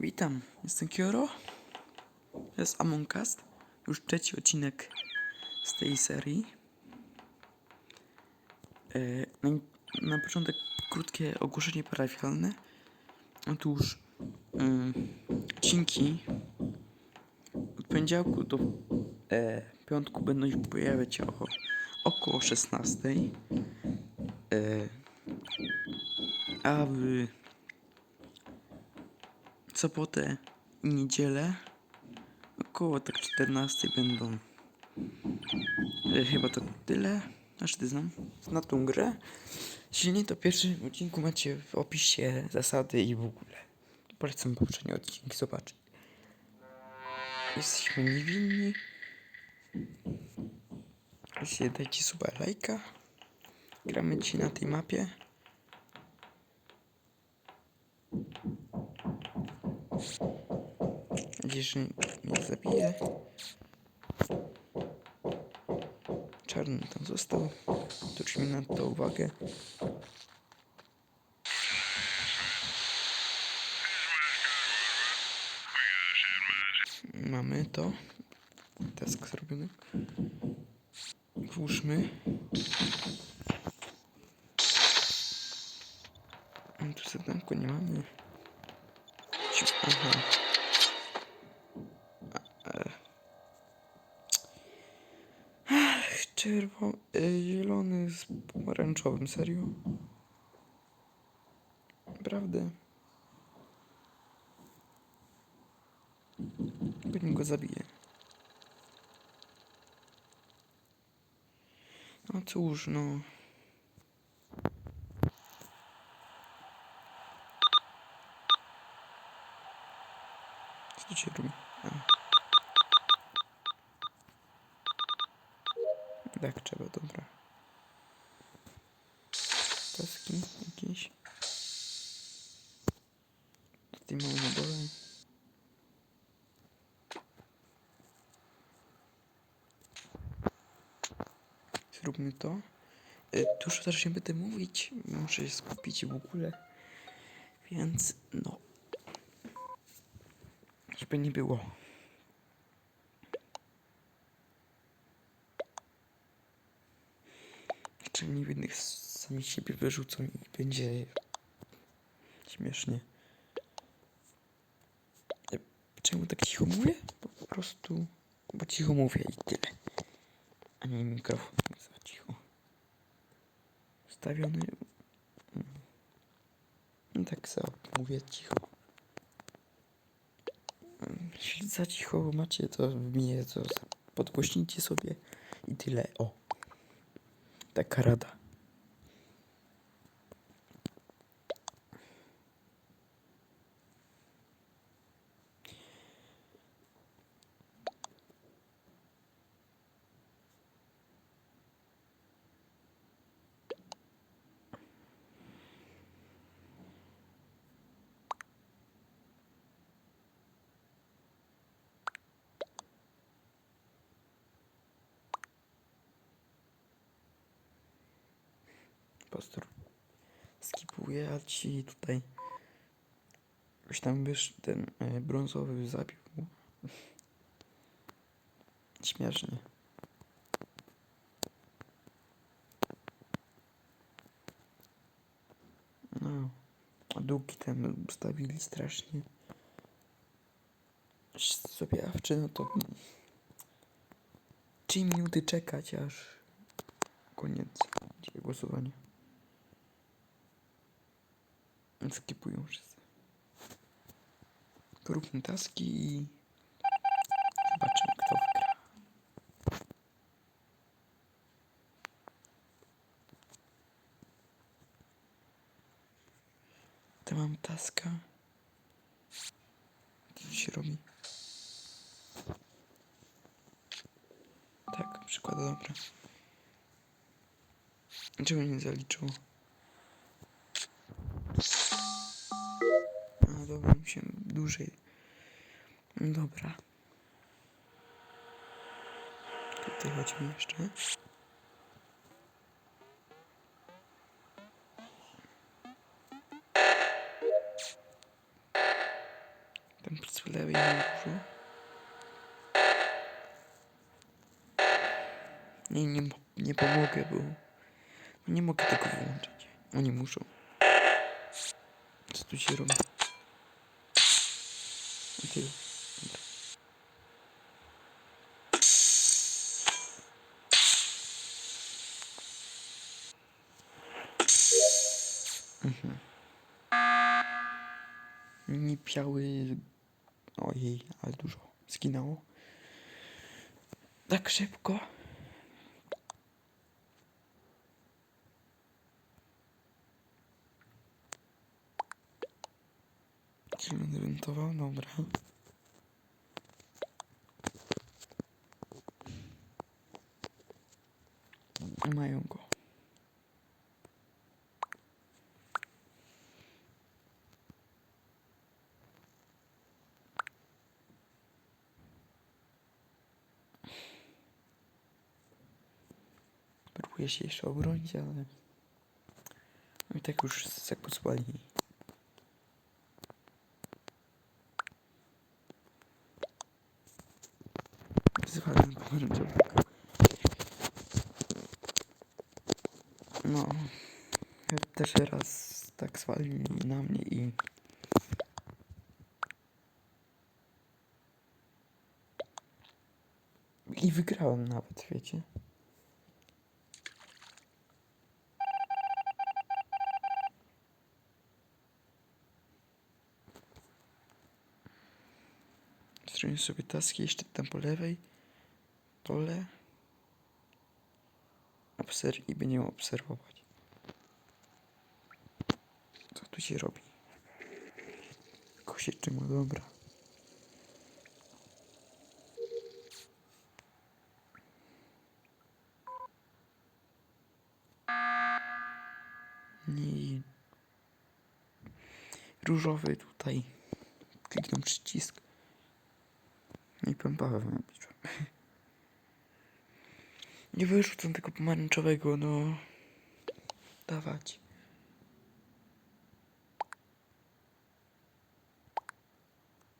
Witam, jestem Kioro. To jest Among Us. Już trzeci odcinek z tej serii. E, na, na początek krótkie ogłoszenie parafialne. Otóż mm, odcinki od poniedziałku do e, piątku będą się pojawiać o, około 16. E, a sobotę i niedzielę około tak 14 będą. E, chyba to tyle. Aż ty znam. Na tą grę. Jeśli nie to w pierwszym odcinku macie w opisie zasady i w ogóle. Polecam poprzedni odcinek zobaczyć. Jesteśmy niewinni. Jeśli dajcie suba lajka. Gramy dzisiaj na tej mapie Nadzieję, że mnie zabije. Czarny tam został. Zwróćmy na to uwagę. Mamy to. Task zrobiony. Włóżmy. Tu zadanko nie mamy. Ci- Aha. Czerwony, zielony z pomarańczowym, serio? Naprawdę? Pewnie go zabije. No cóż, no. Robi? A. Tak trzeba, dobra. Taski jakieś. Tutaj mamy na dole. Zróbmy to. Dużo też nie będę mówić. Muszę się skupić w ogóle. Więc no. Żeby nie było. Czyli niewinnych sami siebie wyrzucą i będzie śmiesznie. Czemu tak cicho mówię? Po prostu, bo cicho mówię i tyle. A nie mikrofon za cicho. Stawiony. mm. No tak za mówię cicho. Za cicho macie, to mnie to podgłośnijcie sobie i tyle. O. Taka rada. Pastor skipuje, a ci tutaj już tam wiesz, ten e, brązowy zabił. Śmiesznie. No, a długi tam ustawili strasznie. Zobaczcie, no to 3 minuty czekać, aż koniec głosowania. Skipują wszyscy. Róbmy taski i zobaczymy kto wygra. To mam taska. Co się robi? Tak, przykłada, dobra. Czemu nie zaliczyło? Dłużej. No Dobra. Tutaj chodźmy jeszcze. Tam z lewej na górze. Nie, nie, nie pomogę, bo bo nie mogę tego wyłączyć. Oni muszą. Co tu się robi? I tyle. Dobra. Mhm. Nie piały. Ojej, ale dużo zginęło. Tak szybko. Czy? Dobra. Mają go. Próbuję się jeszcze obronić, ale... I tak już tak pomarańczowego. No. Też raz tak zwalili na mnie i... I wygrałem nawet, wiecie? Zrobię sobie taski jeszcze tam po lewej. Dole. Obser i będziemy obserwować. Co tu się robi? Kosieć czemu dobra. I różowy tutaj. Kliknę przycisk. I pępawę napiszę. Nie wyrzucam tego pomarańczowego, no. Dawać.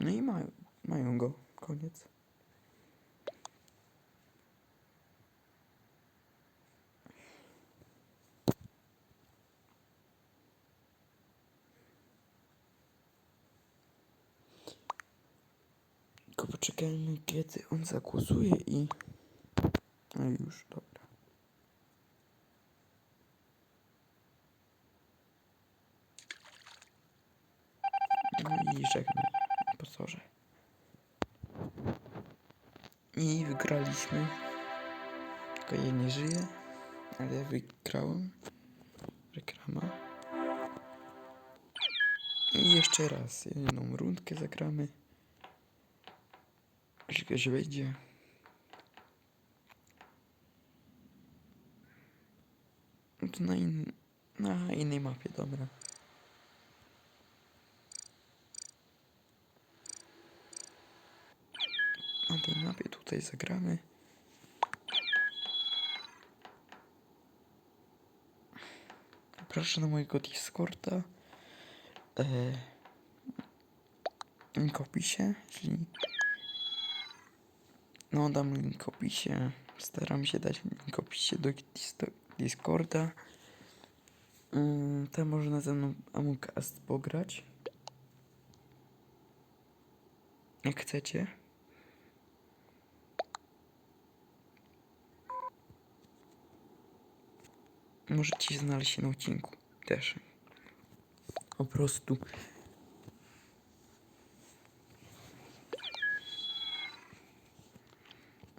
No i mają, mają go. Koniec. Tylko poczekajmy, kiedy on zagłosuje i... No już, dobra. No i żegnaj, impostorze. I wygraliśmy. Tylko ja nie żyje, ale wygrałem. Reklama. I jeszcze raz, jedną rundkę zagramy. Jeśli ktoś wejdzie. No to na, in, na innej mapie, dobra. Na tej mapie tutaj zagramy. Proszę na mojego Discorda. E, link opisie, jeśli... No, dam link opisie. Staram się dać link opisie do dis- Discorda. Mm, tam można ze mną Among Us pograć. Jak chcecie. Możecie znaleźć się na odcinku też. Po prostu.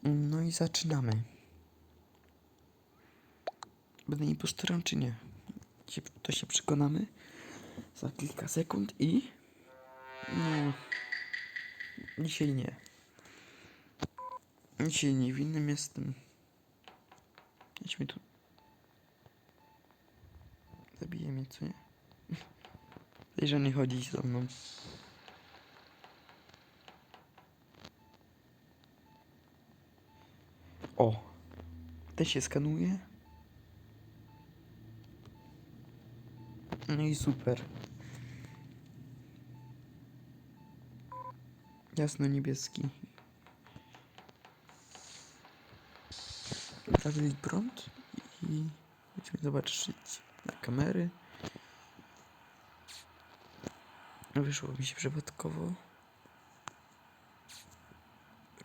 No i zaczynamy. Będę impostorem czy nie? To się przekonamy za kilka sekund i... No... Dzisiaj nie. Dzisiaj niewinnym jestem. Idźmy tu. Zabije mnie, co nie? Podejrzany chodzi za mną. O! Ten się skanuje. No i super. jasno-niebieski. Prawy prąd i chodźmy zobaczyć na kamery. Wyszło mi się przypadkowo.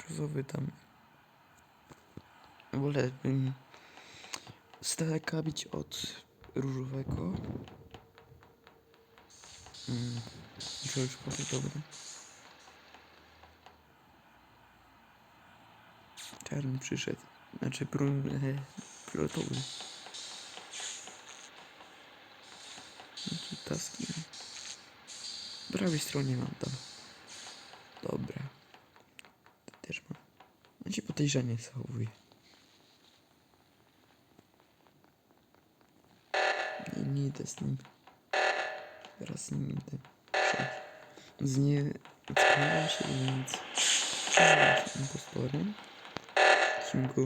Rozowy tam. Wolałbym z daleka bić od różowego. Mm, to już powiem dobre. Czarny przyszedł. Znaczy brun, e, fioletowy. No tu taski. Po prawej stronie mam tam. Dobra. To też mam. On się podejrzanie zachowuje. Nie, nie idę z nim. Teraz z nim idę. Przecież Z nie ocknąłem się, więc impostorem. Kim go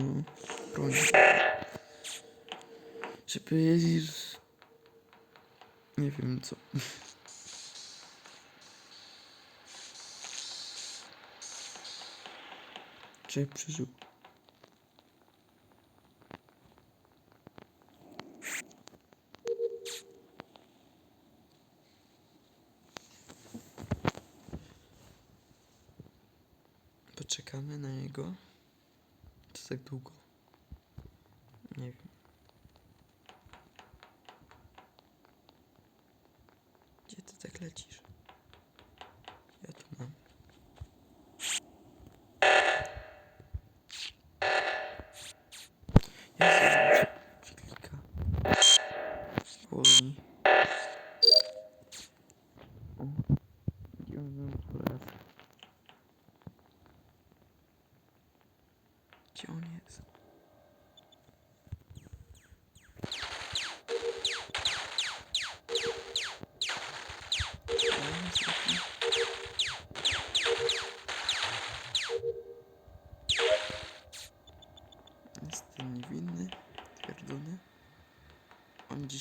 bronić. Żeby... Nie wiem co. Czy przeżył? Poczekamy na niego. To tak długo. Nie wiem. Gdzie ty tak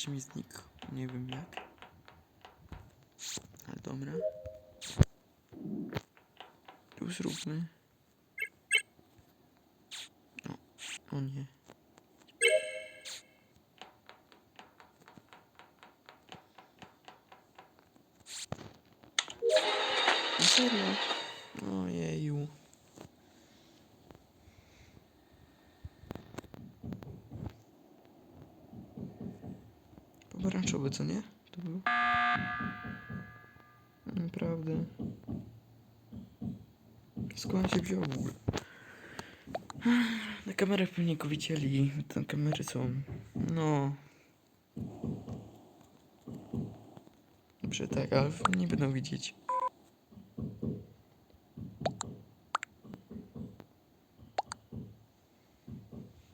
Mi znikł, nie wiem jak. Ale dobra. Tu zróbmy. No, o nie. Na serio? Ojeju. Pomarańczowy, co nie? To był? Naprawdę. Skąd się wziął? Na kamerach pewnie go widzieli. Te kamery są. No. Dobrze, tak, ale nie będą widzieć.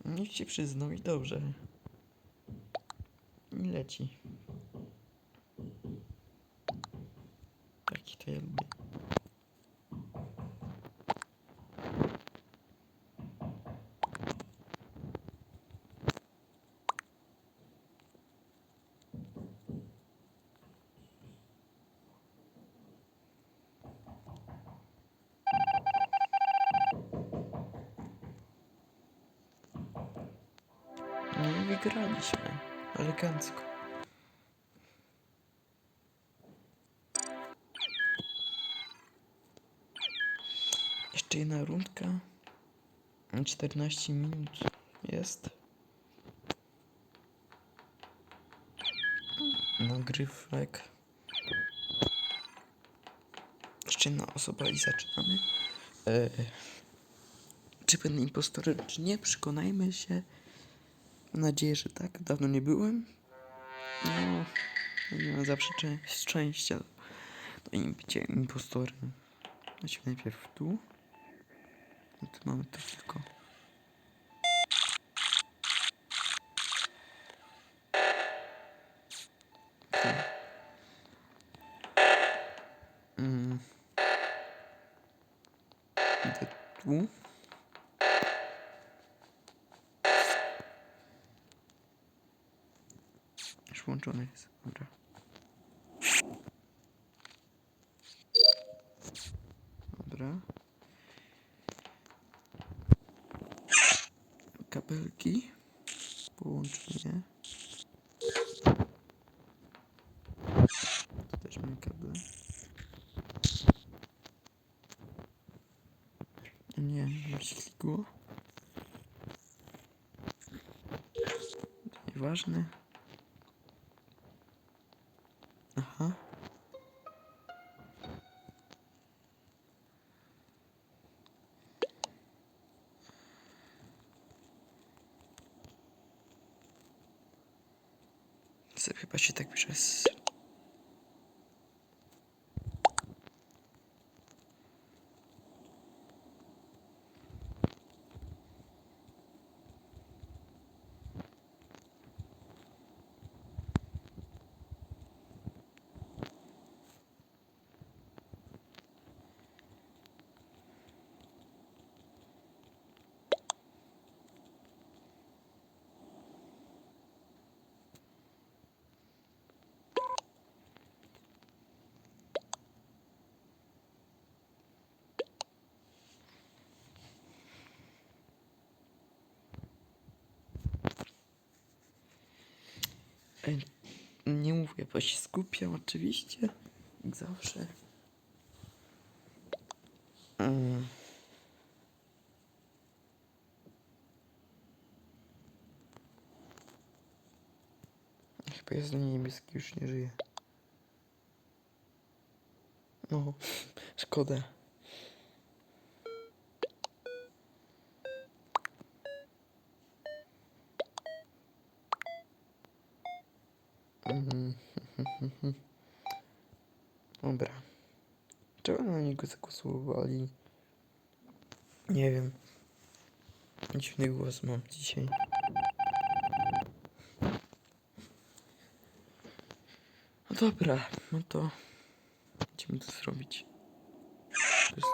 Niech się przyznał i dobrze. I leci. Taki to ja lubię. Elegancko. Jeszcze jedna rundka. 14 minut jest. Nagrywek. Jeszcze jedna osoba i zaczynamy. E, czy będę impostorem, czy nie? Przekonajmy się. Mam nadzieję, że tak. Dawno nie byłem. No, nie mam zawsze szczęścia do im bycia impostorem. Chodźmy najpierw tu. No tu mamy to tylko. Tu. Mm. Idę tu. Już włączony jest. Dobra. Dobra. Kabelki. Też mamy kable. Nie, nie się. Aha. Sobie chyba się tak przez... Ej, Nie mówię, bo się skupiam oczywiście. Jak zawsze. Mm. Chyba jest niebieski, już nie żyje. No, szkoda. Mm. Dobra. Czego na niego zagłosowali? Nie wiem. Dziwny głos mam dzisiaj. No dobra, no to będziemy to zrobić. To jest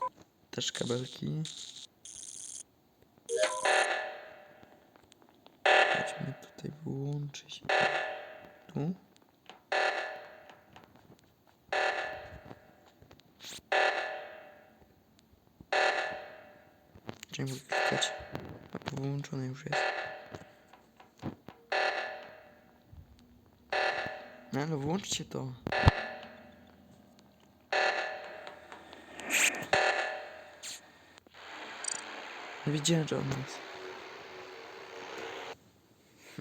też kabelki. Chodźmy tutaj wyłączyć. Tu. Nie mogę klikać? A to wyłączone już jest. No ale włączcie to. Nie Wiedziałem, że on jest.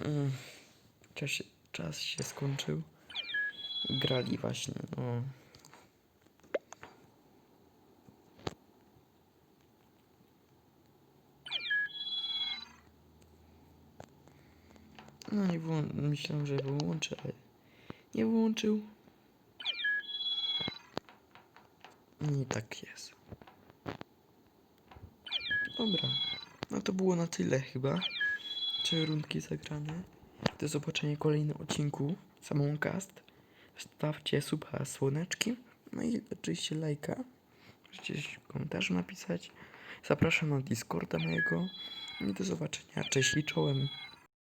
Mm. Czas, czas się skończył. Grali właśnie, no. No wyłą- myślałem, że wyłączę, ale nie wyłączył. I tak jest. Dobra. No to było na tyle chyba. Trzy rundki zagrane. Do zobaczenia w kolejnym odcinku Samongcast. Stawcie suba słoneczki. No i oczywiście lajka. Możecie komentarzu napisać. Zapraszam na Discorda mojego. I do zobaczenia. Cześć i czołem.